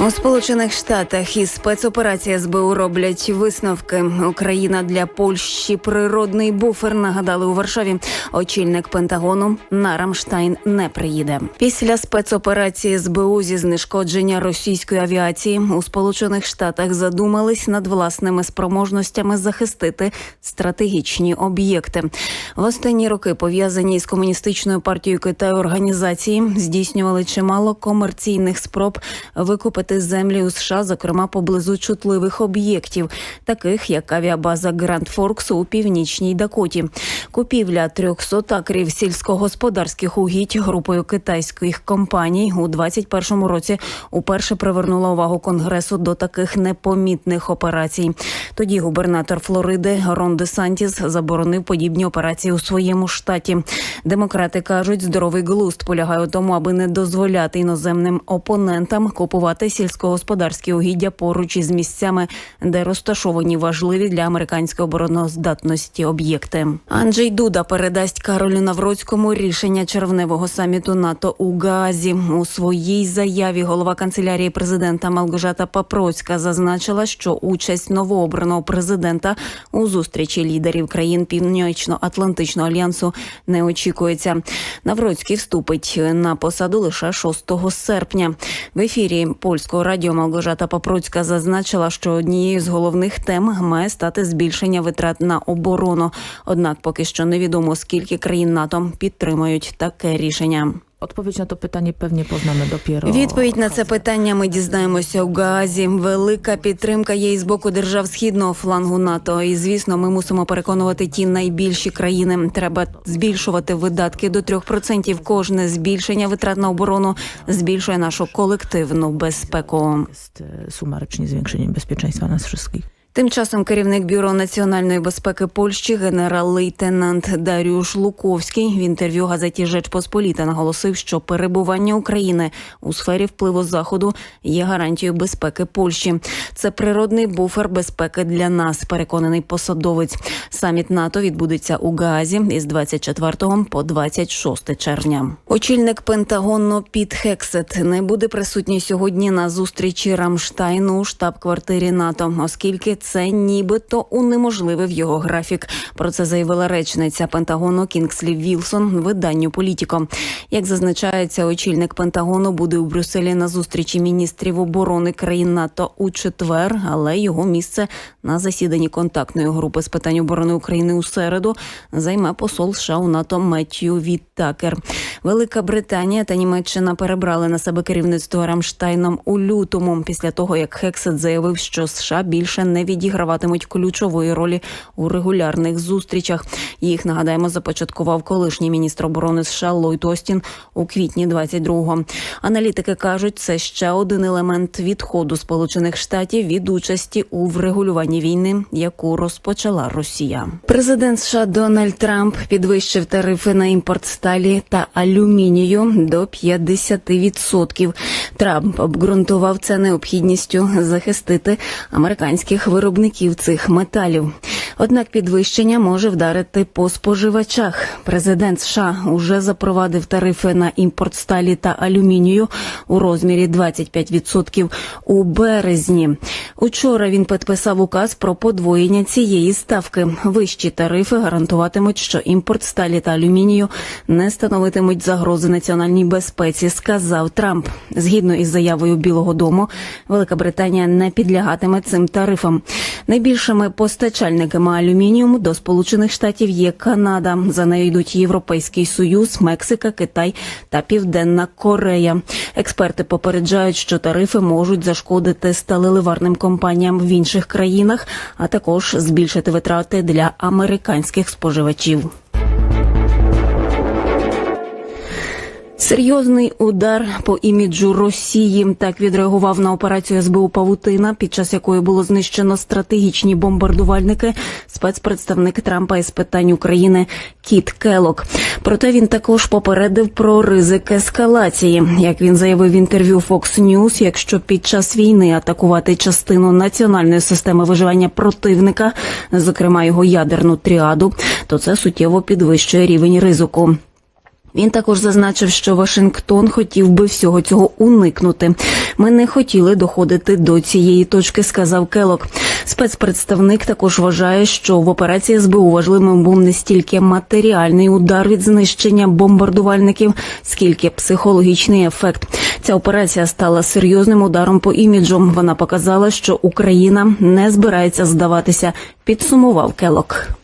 У Сполучених Штатах із спецоперації СБУ роблять висновки. Україна для Польщі природний буфер. Нагадали у Варшаві. Очільник Пентагону на Рамштайн не приїде. Після спецоперації СБУ зі знешкодження російської авіації у Сполучених Штатах задумались над власними спроможностями захистити стратегічні об'єкти. В останні роки пов'язані з комуністичною партією Китаю організації здійснювали чимало комерційних спроб викупити землі у США, зокрема поблизу чутливих об'єктів, таких як авіабаза Гранд Форкс у північній Дакоті. Купівля 300 акрів сільськогосподарських угідь групою китайських компаній у 2021 році уперше привернула увагу конгресу до таких непомітних операцій. Тоді губернатор Флориди Рон Де Сантіс заборонив подібні операції у своєму штаті. Демократи кажуть, здоровий глузд полягає у тому, аби не дозволяти іноземним опонентам купувати сільськогосподарські угіддя поруч із місцями, де розташовані важливі для американської обороноздатності об'єкти. Анджей Дуда передасть Каролю Навроцькому рішення червневого саміту НАТО у Гаазі. У своїй заяві голова канцелярії президента Малгожата Папроцька зазначила, що участь новообраного президента у зустрічі лідерів країн Північно-Атлантичного альянсу не очікується. Навроцький вступить на посаду лише 6 серпня. В ефірі польського радіо Малгожата Папруцька зазначила, що однією з головних тем має стати збільшення витрат на оборону. Однак поки що невідомо скільки країн НАТО підтримують таке рішення. Odpowiedź na to pytanie pewnie poznamy dopiero. Відповідь на це питання ми дізнаємося у Гаазі. Велика підтримка є і з боку держав східного флангу НАТО. І звісно, ми мусимо переконувати ті найбільші країни. Треба збільшувати видатки до 3%. Кожне збільшення витрат на оборону збільшує нашу колективну безпеку. Jest e, sumarycznie zwiększeniem bezpieczeństwa nas wszystkich. Тим часом керівник бюро національної безпеки Польщі генерал-лейтенант Даріуш Луковський в інтерв'ю газеті Жеч Посполіта наголосив, що перебування України у сфері впливу заходу є гарантією безпеки Польщі. Це природний буфер безпеки для нас. Переконаний посадовець. Саміт НАТО відбудеться у Гаазі із 24 по 26 червня. Очільник Пентагону Піт Хексет не буде присутній сьогодні на зустрічі Рамштайну у штаб-квартирі НАТО, оскільки це нібито унеможливив його графік. Про це заявила речниця Пентагону Кінгслі Вілсон виданню Політіко. Як зазначається, очільник Пентагону буде у Брюсселі на зустрічі міністрів оборони країн НАТО у четвер, але його місце на засіданні контактної групи з питань оборони України у середу займе посол США у НАТО Меттью Віттакер. Велика Британія та Німеччина перебрали на себе керівництво Рамштайном у лютому, після того як Хексет заявив, що США більше не відіграватимуть ключової ролі у регулярних зустрічах. Їх нагадаємо започаткував колишній міністр оборони США Ллойд Остін у квітні 22-го. Аналітики кажуть, це ще один елемент відходу Сполучених Штатів від участі у врегулюванні війни, яку розпочала Росія. Президент США Дональд Трамп підвищив тарифи на імпорт сталі та алюмінію до 50%. Трамп обґрунтував це необхідністю захистити американських виробників цих металів. Однак підвищення може вдарити по споживачах. Президент США уже запровадив тарифи на імпорт сталі та алюмінію у розмірі 25% у березні. Учора він підписав указ про подвоєння цієї ставки. Вищі тарифи гарантуватимуть, що імпорт сталі та алюмінію не становитимуть загрози національній безпеці, сказав Трамп. Згідно із заявою Білого Дому, Велика Британія не підлягатиме цим тарифам. Найбільшими постачальниками алюмініуму до Сполучених Штатів є Канада. За нею йдуть Європейський Союз, Мексика, Китай та Південна Корея. Експерти попереджають, що тарифи можуть зашкодити сталеливарним компаніям в інших країнах, а також збільшити витрати для американських споживачів. Серйозний удар по іміджу Росії так відреагував на операцію СБУ Павутина, під час якої було знищено стратегічні бомбардувальники. Спецпредставник Трампа із питань України Кіт Келок. Проте він також попередив про ризик ескалації. Як він заявив в інтерв'ю Fox News, якщо під час війни атакувати частину національної системи виживання противника, зокрема його ядерну тріаду, то це суттєво підвищує рівень ризику. Він також зазначив, що Вашингтон хотів би всього цього уникнути. Ми не хотіли доходити до цієї точки, сказав Келок. Спецпредставник також вважає, що в операції СБУ важливим був не стільки матеріальний удар від знищення бомбардувальників, скільки психологічний ефект. Ця операція стала серйозним ударом по іміджу. Вона показала, що Україна не збирається здаватися. Підсумував Келок.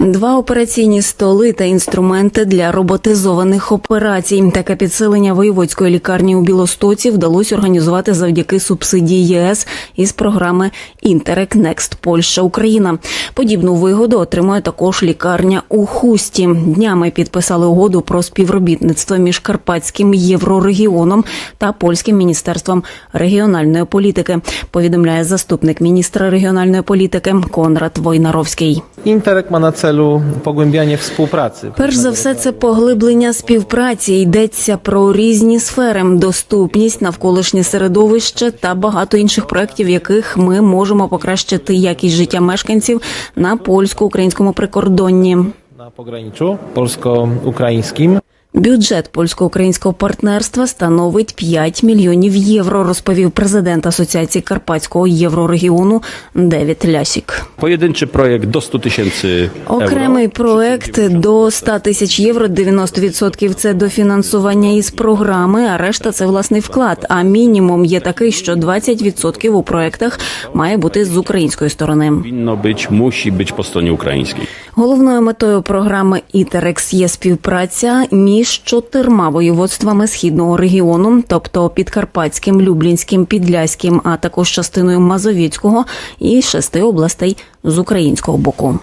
Два операційні столи та інструменти для роботизованих операцій. Таке підсилення воєводської лікарні у Білостоці вдалося організувати завдяки субсидії ЄС із програми Інтерек Некст Польща Україна. Подібну вигоду отримує також лікарня у Хусті. Днями підписали угоду про співробітництво між Карпатським єврорегіоном та польським міністерством регіональної політики. Повідомляє заступник міністра регіональної політики Конрад Войнаровський. Interreg ma na celu pogłębianie współpracy. Перш за все, це поглиблення співпраці. Йдеться про різні сфери, доступність, навколишнє середовище та багато інших проєктів, яких ми можемо покращити якість життя мешканців на польсько-українському прикордонні. На пограничу polsko-ukraińskim. Бюджет польсько-українського партнерства становить 5 мільйонів євро, розповів президент Асоціації Карпатського єврорегіону Девід Лясік. Pojedynczy projekt do 100 tysięcy euro. Окремий проект до 100 тисяч євро, 90% – це дофінансування із програми, а решта це власний вклад. А мінімум є такий, що 20% у проектах має бути з української сторони. Powinno być, musi być po stronie ukraińskiej. Головною метою програми «Ітерекс» є співпраця між чотирма воєводствами східного регіону, тобто Підкарпатським, Люблінським, Підляським, а також частиною Мазовіцького і шести областей з українського боку.